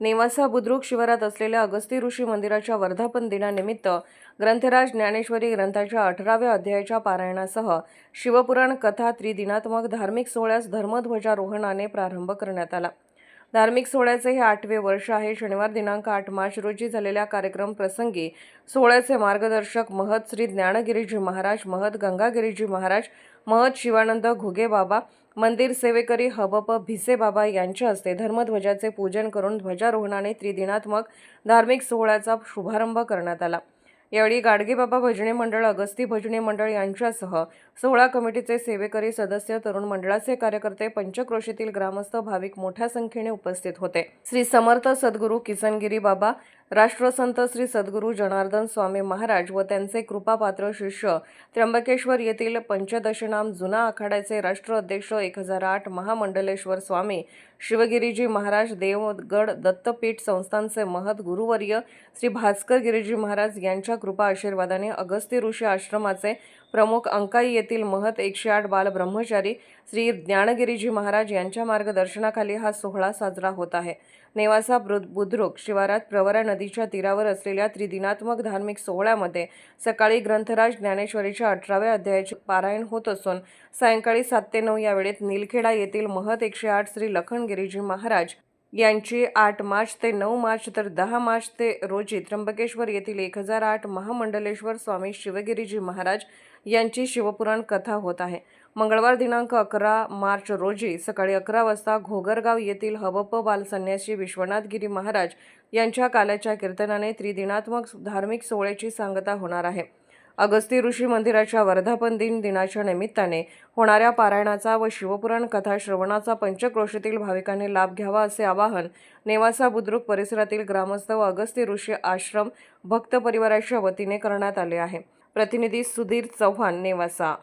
नेवासा बुद्रुक शिवारात असलेल्या अगस्ती ऋषी मंदिराच्या वर्धापन दिनानिमित्त ग्रंथराज ज्ञानेश्वरी ग्रंथाच्या अठराव्या अध्यायाच्या पारायणासह शिवपुराण कथा त्रिदिनात्मक धार्मिक सोहळ्यास धर्मध्वजारोहणाने प्रारंभ करण्यात आला. धार्मिक सोहळ्याचे हे आठवे वर्ष आहे. शनिवार दिनांक आठ मार्च रोजी झालेल्या कार्यक्रम प्रसंगी सोहळ्याचे मार्गदर्शक महत श्री ज्ञानगिरीजी महाराज महत गंगागिरीजी महाराज महत शिवानंद घुगे बाबा मंदिर सेवेकरी हबप भिसे बाबा यांच्या हस्ते धर्मध्वजाचे पूजन करून ध्वजारोहणाने त्रिदिनात्मक धार्मिक सोहळ्याचा शुभारंभ करण्यात आला. यावेळी गाडगेबाबा भजनी मंडळ अगस्ती भजनी मंडळ यांच्यासह सोहळा कमिटीचे सेवेकरी सदस्य तरुण मंडळाचे कार्यकर्ते पंचक्रोशीतील ग्रामस्थ भाविक मोठ्या संख्येने उपस्थित होते. श्री समर्थ सद्गुरू किसनगिरी बाबा राष्ट्रसंत श्री सद्गुरू जनार्दन स्वामी महाराज व त्यांचे कृपापात्र शिष्य त्र्यंबकेश्वर येथील पंचदशनाम जुना आखाड्याचे राष्ट्र अध्यक्ष एक हजार आठ महामंडलेश्वर स्वामी शिवगिरीजी महाराज देवगड दत्तपीठ संस्थांचे महत गुरुवर्य श्री भास्कर गिरीजी महाराज यांच्या कृपा आशीर्वादाने अगस्ती ऋषी आश्रमाचे प्रमुख अंकाई येथील महत एकशे आठ बाल ब्रह्मचारी श्री ज्ञानगिरीजी महाराज यांच्या मार्गदर्शनाखाली हा सोहळा साजरा होत आहे. नेवासा बुद्रुक शिवारात प्रवरा नदीच्या तीरावर असलेल्या त्रिदिनात्मक धार्मिक सोहळ्यामध्ये सकाळी ग्रंथराज ज्ञानेश्वरीच्या अठराव्या अध्यायाचे पारायण होत असून सायंकाळी सात ते नऊ या वेळेत निलखेडा येथील महत एकशे आठ श्री लखनगिरीजी महाराज यांची आठ मार्च ते नऊ मार्च तर दहा मार्च ते रोजी त्र्यंबकेश्वर येथील एक हजार आठ महामंडलेश्वर स्वामी शिवगिरीजी महाराज यांची शिवपुराण कथा होत आहे. मंगळवार दिनांक अकरा मार्च रोजी सकाळी अकरा वाजता घोगरगाव येथील हबप बालसन्यासी विश्वनाथगिरी महाराज यांच्या काल्याच्या कीर्तनाने त्रिदिनात्मक धार्मिक सोहळ्याची सांगता होणार आहे. अगस्ती ऋषी मंदिराच्या वर्धापन दिन दिनाच्या निमित्ताने होणाऱ्या पारायणाचा व शिवपुराण कथा श्रवणाचा पंचक्रोशीतील भाविकांनी लाभ घ्यावा असे आवाहन नेवासा बुद्रुक परिसरातील ग्रामस्थ व अगस्ती ऋषी आश्रम भक्त परिवाराच्या वतीने करण्यात आले आहे. प्रतिनिधी सुधीर चव्हाण नेवासा